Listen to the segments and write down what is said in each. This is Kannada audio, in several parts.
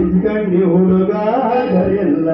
ನಿಂತ್ಕಂಡು ಎಲ್ಲ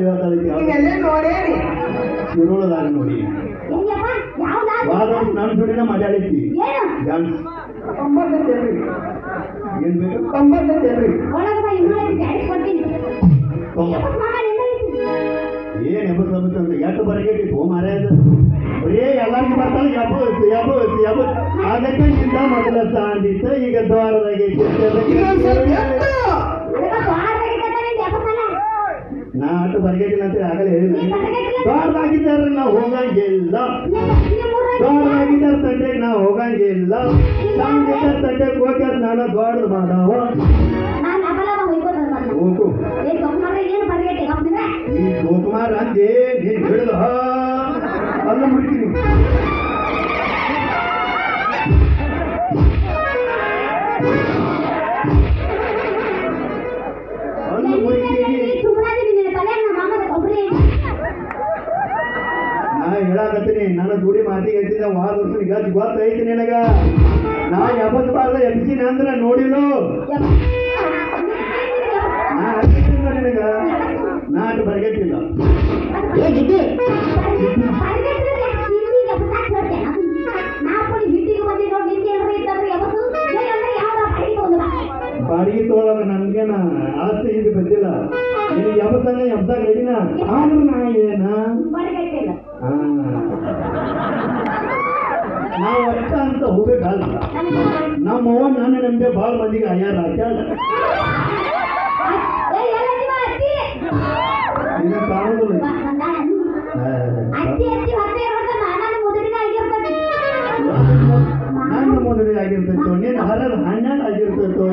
ನೋಡಿ ನೋಡೇರಿ ಶಿರೋಳದಾಗ ನೋಡಿ. ವಾದ ನನ್ನ ಜೋಡಿನ ಮಾತಾಡೈತಿ ಏನು? ಡ್ಯಾನ್ಸ್ ಒಂಬತ್ತೈತೇನ್ರಿ ಏನ್ ಬೇಕು? ನಿಂದ ಏನ್ ಎಂಬ ಸಮಸ್ಯೆ ಅಂತ ಎಷ್ಟು ಬರಗೈತಿ ಹೋ ಮಾರೇ ಅದು? ಬರೇ ಎಲ್ಲರಿಗೂ ಬರ್ತಾನೆ ಯಬ್ಬ ಯಬ್ಬ ಯಬ್ಬ ಅದಕ್ಕೆ ನಿಂದ ಮೊದಲ ಸಾಂದಿಸ ಈಗ ದ್ವಾರದಾಗೆ ನಾ ಅಷ್ಟು ಬರಗೈತಿಲ್ಲ ಅಂತ ಆಗಲೇ ಹೇಳಿಲ್ಲ ದ್ವಾರದಾಗಿದ್ದಾರೆ ನಾವು ಹೋಗಂಗಿಲ್ಲ ದೊಡ್ಡದಾಗಿದ್ದಾರೆ ತಂಟೆಗೆ ನಾವು ಹೋಗಂಗಿಲ್ಲ ತಂಟೆಗೆ ಹೋಗ್ಯಾರ ನಾನು ದೊಡ್ಡದು ಮಾಡವ. ಈ ಅಂದೆ ನೀನು ಹೇಳಿದ ಅಲ್ಲ ಮುಡ್ತೀನಿ ಅಲ್ಲ ಹೇಳಾಕತ್ತೀನಿ. ನನ್ನ ಜೋಡಿ ಮಾತಿಗೆ ಹೇಳ್ತಿದ್ದ ವಾರ ವರ್ಷ ಗತ್ ಗೊತ್ತೈತಿ ನಿನಗ. ನಾ ಎಪ್ಪತ್ತು ಬಾರ್ದ ಎಬ್ಸಿನ ಅಂದ್ರೆ ನೋಡಿಲು ನಾ ನಿನಗ? ನಾ ಅಷ್ಟು ಬರಗಟ್ಟಿಲ್ಲ. ಬಾಡಿಗೆ ತೊಗೊಳಲ್ಲ ನನ್ಗೇನ ಆಸ್ತಿ ಇದು ಬಂದಿಲ್ಲ. ನಿನಗೆ ಎಬ್ಬಸಂಗ ಎಬ್ಸಾಗ ರೆಡಿನ ಆದ್ರೂ ನಾ ಏನ. ನಾವು ಅಷ್ಟ ಅಂತ ಹೋಗ್ಬೇಕಲ್ಲ ನಮ್ಮ ಅವ್ವ ನನ್ನ ನಂಬೆ ಭಾಳ ಮಂದಿಗೆ ಅಯ್ಯಾರ ಹಾ. ನನ್ನ ಮದುವೆ ಆಗಿರ್ತೈತೋ ನಿನ್ನ ಹರದ ಹನ್ನೆರಡು ಆಗಿರ್ತೈತೋ